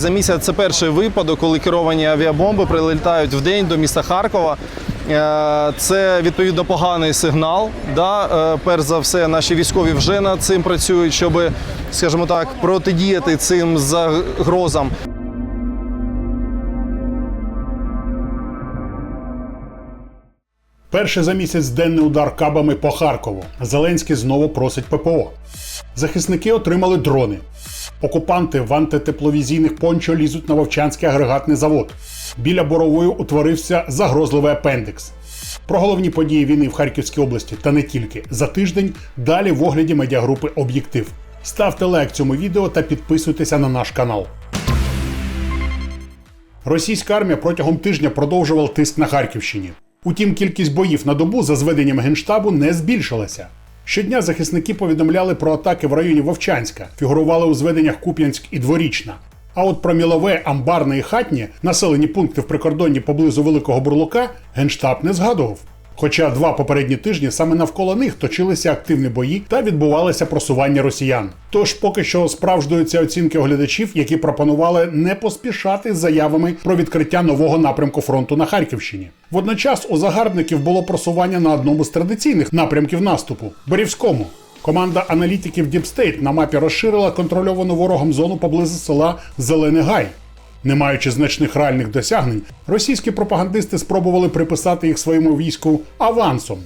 За місяць це перший випадок, коли керовані авіабомби прилітають в день до міста Харкова. Е, Це відповідно поганий сигнал. Да? Е, Перш за все, наші військові вже над цим працюють, щоб, скажімо так, протидіяти цим загрозам. Перший за місяць денний удар кабами по Харкову. Зеленський знову просить ППО. Захисники отримали дрони. Окупанти в антитепловізійних пончо лізуть на Вовчанський агрегатний завод. Біля борової утворився загрозливий апендикс. Про головні події війни в Харківській області та не тільки за тиждень далі в огляді медіагрупи Об'єктив. Ставте лайк цьому відео та підписуйтеся на наш канал. Російська армія протягом тижня продовжувала тиск на Харківщині. Утім, кількість боїв на добу за зведенням генштабу не збільшилася. Щодня захисники повідомляли про атаки в районі Вовчанська, фігурували у зведеннях Куп'янськ і Дворічна. А от про Мілове, Амбарне і Хатнє, населені пункти в прикордонні поблизу Великого Бурлука, генштаб не згадував. Хоча два попередні тижні саме навколо них точилися активні бої та відбувалося просування росіян. Тож поки що справжнюються оцінки оглядачів, які пропонували не поспішати з заявами про відкриття нового напрямку фронту на Харківщині. Водночас у загарбників було просування на одному з традиційних напрямків наступу Борівському. Команда аналітиків State на мапі розширила контрольовану ворогом зону поблизу села Зелений Гай. Не маючи значних реальних досягнень, російські пропагандисти спробували приписати їх своєму війську авансом.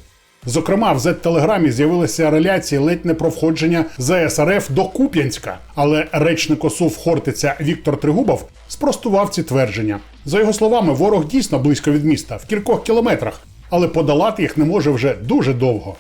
Зокрема, в Z-телеграмі з'явилися реляції ледь не про входження ЗСРФ до Куп'янська, але речник ОСУВ Хортиця Віктор Тригубов спростував ці твердження. За його словами, ворог дійсно близько від міста, в кількох кілометрах, але подолати їх не може вже дуже довго.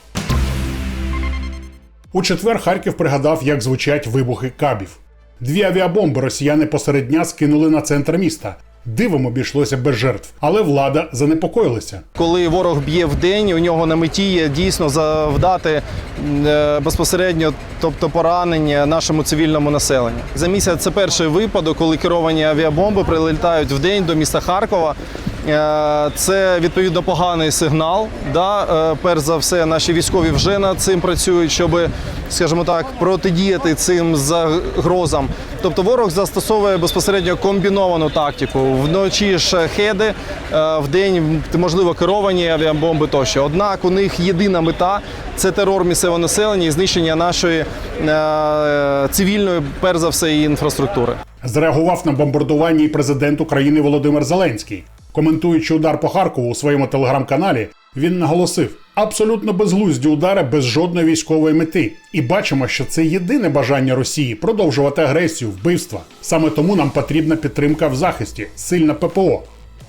У четвер Харків пригадав, як звучать вибухи кабів. Дві авіабомби росіяни посеред дня скинули на центр міста. Дивом обійшлося без жертв, але влада занепокоїлася. Коли ворог б'є в день, у нього на меті є дійсно завдати е, безпосередньо, тобто поранення нашому цивільному населенню. За місяць це перший випадок, коли керовані авіабомби прилітають в день до міста Харкова. Е, Це відповідно поганий сигнал. Да? Е, Перш за все, наші військові вже над цим працюють, щоб, скажімо так, протидіяти цим загрозам. Тобто ворог застосовує безпосередньо комбіновану тактику. Вночі шахеди, е, вдень можливо керовані авіабомби тощо. Однак у них єдина мета це терор місцевого населення і знищення нашої цивільної, перш за все, інфраструктури. Зреагував на бомбардування і президент України Володимир Зеленський. Коментуючи удар по Харкову у своєму телеграм-каналі, він наголосив: абсолютно безглузді удари без жодної військової мети. І бачимо, що це єдине бажання Росії продовжувати агресію, вбивства. Саме тому нам потрібна підтримка в захисті, сильна ППО.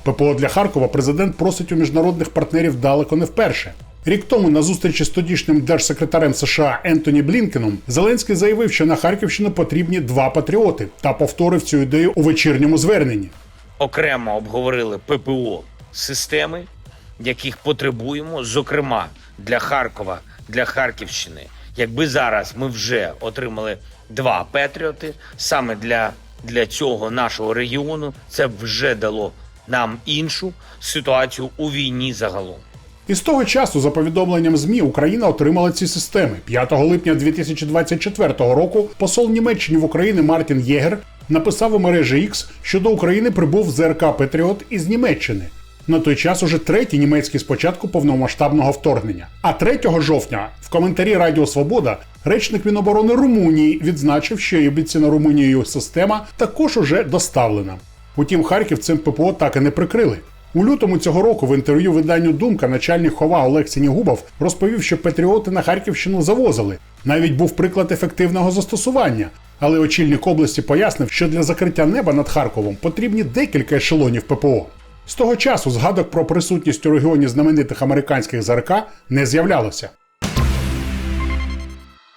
ППО для Харкова президент просить у міжнародних партнерів далеко не вперше. Рік тому на зустрічі з тодішнім держсекретарем США Ентоні Блінкеном Зеленський заявив, що на Харківщину потрібні два патріоти та повторив цю ідею у вечірньому зверненні. Окремо обговорили ППО системи, яких потребуємо, зокрема для Харкова, для Харківщини. Якби зараз ми вже отримали два Петріоти саме для, для цього нашого регіону, це вже дало нам іншу ситуацію у війні загалом. І з того часу, за повідомленням ЗМІ, Україна отримала ці системи. 5 липня 2024 року посол Німеччини в Україні Мартін Єгер написав у мережі X, що до України прибув ЗРК Петріот із Німеччини. На той час уже третій німецький з початку повномасштабного вторгнення. А 3 жовтня в коментарі Радіо Свобода речник Міноборони Румунії відзначив, що і обіцяна Румунією система також уже доставлена. Утім, Харків цим ППО так і не прикрили. У лютому цього року в інтерв'ю виданню Думка начальник хова Олег Сінігубов розповів, що патріоти на Харківщину завозили. Навіть був приклад ефективного застосування. Але очільник області пояснив, що для закриття неба над Харковом потрібні декілька ешелонів ППО. З того часу згадок про присутність у регіоні знаменитих американських ЗРК не з'являлося.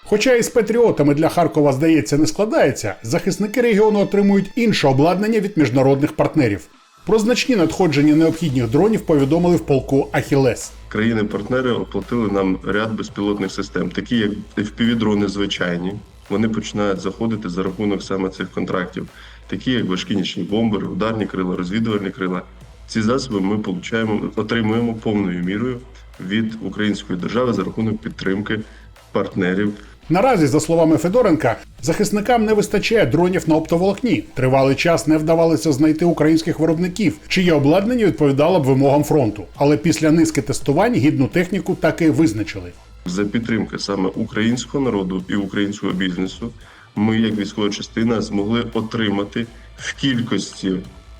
Хоча із патріотами для Харкова, здається, не складається, захисники регіону отримують інше обладнання від міжнародних партнерів. Про значні надходження необхідних дронів повідомили в полку Ахілес. Країни-партнери оплатили нам ряд безпілотних систем, такі як FPV-дрони звичайні. Вони починають заходити за рахунок саме цих контрактів, такі як важкі нічні бомбери, ударні крила, розвідувальні крила. Ці засоби ми получаємо, отримуємо повною мірою від української держави за рахунок підтримки партнерів Наразі, за словами Федоренка, захисникам не вистачає дронів на оптоволокні. Тривалий час не вдавалося знайти українських виробників, чиє обладнання відповідало б вимогам фронту. Але після низки тестувань гідну техніку таки визначили. За підтримки саме українського народу і українського бізнесу, ми, як військова частина, змогли отримати в кількості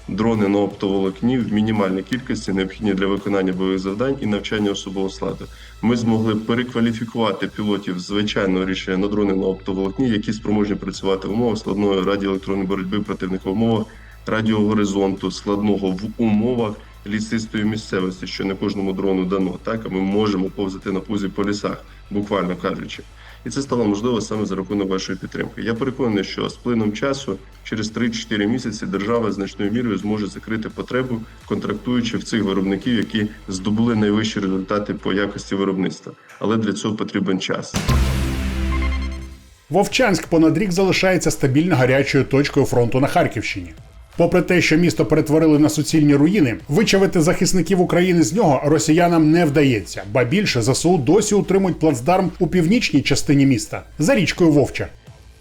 дрони на оптоволокні в мінімальній кількості, необхідні для виконання бойових завдань і навчання особового складу. Ми змогли перекваліфікувати пілотів звичайного рішення на дрони на оптоволокні, які спроможні працювати в умовах складної радіоелектронної боротьби противника в умовах радіогоризонту, складного в умовах лісистої місцевості, що не кожному дрону дано. Так, а ми можемо повзати на пузі по лісах, буквально кажучи. І це стало можливо саме за рахунок вашої підтримки. Я переконаний, що з плином часу, через 3-4 місяці, держава значною мірою зможе закрити потребу, контрактуючи в цих виробників, які здобули найвищі результати по якості виробництва. Але для цього потрібен час. Вовчанськ понад рік залишається стабільно гарячою точкою фронту на Харківщині. Попри те, що місто перетворили на суцільні руїни, вичавити захисників України з нього росіянам не вдається, ба більше ЗСУ досі утримують плацдарм у північній частині міста за річкою Вовча.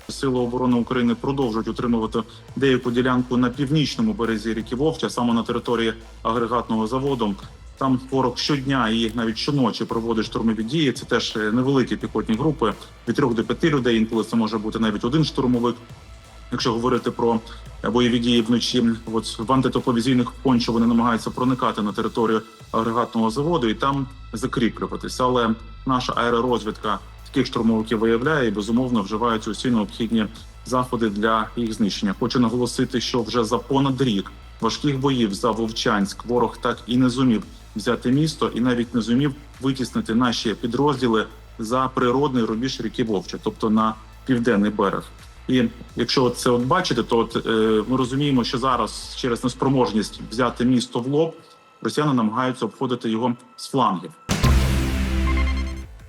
Сили оборони України продовжують утримувати деяку ділянку на північному березі ріки Вовча, саме на території агрегатного заводу. Там ворог щодня і навіть щоночі проводить штурмові дії. Це теж е, невеликі піхотні групи від трьох до п'яти людей. Інколи це може бути навіть один штурмовик. Якщо говорити про бойові дії вночі, от в антитоповізійних пончо вони намагаються проникати на територію агрегатного заводу і там закріплюватися. Але наша аеророзвідка таких штурмовиків виявляє і безумовно вживаються усі необхідні заходи для їх знищення. Хочу наголосити, що вже за понад рік важких боїв за Вовчанськ ворог так і не зумів взяти місто, і навіть не зумів витіснити наші підрозділи за природний рубіж ріки Вовча, тобто на південний берег. І якщо це от бачите, то от, е, ми розуміємо, що зараз через неспроможність взяти місто в лоб, росіяни намагаються обходити його з флангів.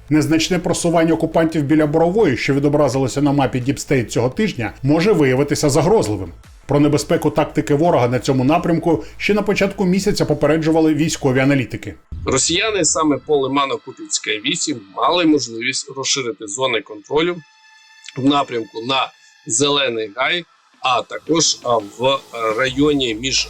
Незначне просування окупантів біля Борової, що відобразилося на мапі Діпстейт цього тижня, може виявитися загрозливим. Про небезпеку тактики ворога на цьому напрямку ще на початку місяця попереджували військові аналітики. Росіяни саме по Лимано-Купівській 8 мали можливість розширити зони контролю в напрямку на Зелений Гай, а також в районі між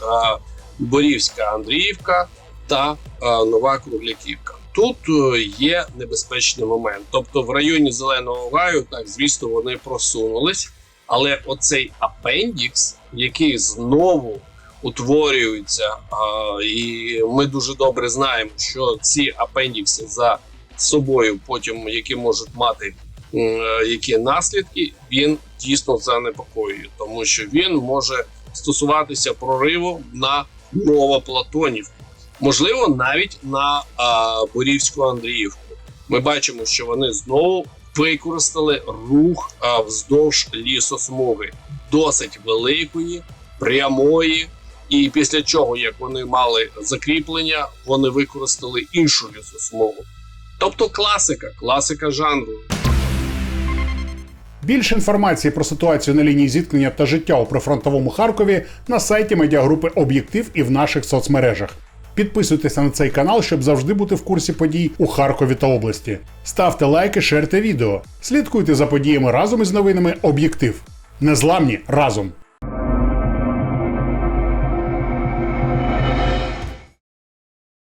Борівська Андріївка та Нова Кругляківка. Тут е, є небезпечний момент. Тобто, в районі Зеленого Гаю, так звісно, вони просунулись, але оцей апендікс, який знову утворюються, і ми дуже добре знаємо, що ці апендікси за собою, потім які можуть мати які наслідки, він дійсно занепокоює, тому що він може стосуватися прориву на Новоплатонівку, можливо, навіть на а, Борівську Андріївку. Ми бачимо, що вони знову використали рух а, вздовж лісосмуги досить великої, прямої. І після чого, як вони мали закріплення, вони використали іншу лісосмугу. Тобто класика, класика жанру. Більше інформації про ситуацію на лінії зіткнення та життя у прифронтовому Харкові на сайті медіагрупи Об'єктив і в наших соцмережах. Підписуйтеся на цей канал, щоб завжди бути в курсі подій у Харкові та області. Ставте лайки, шерте відео. Слідкуйте за подіями разом із новинами Об'єктив. Незламні разом!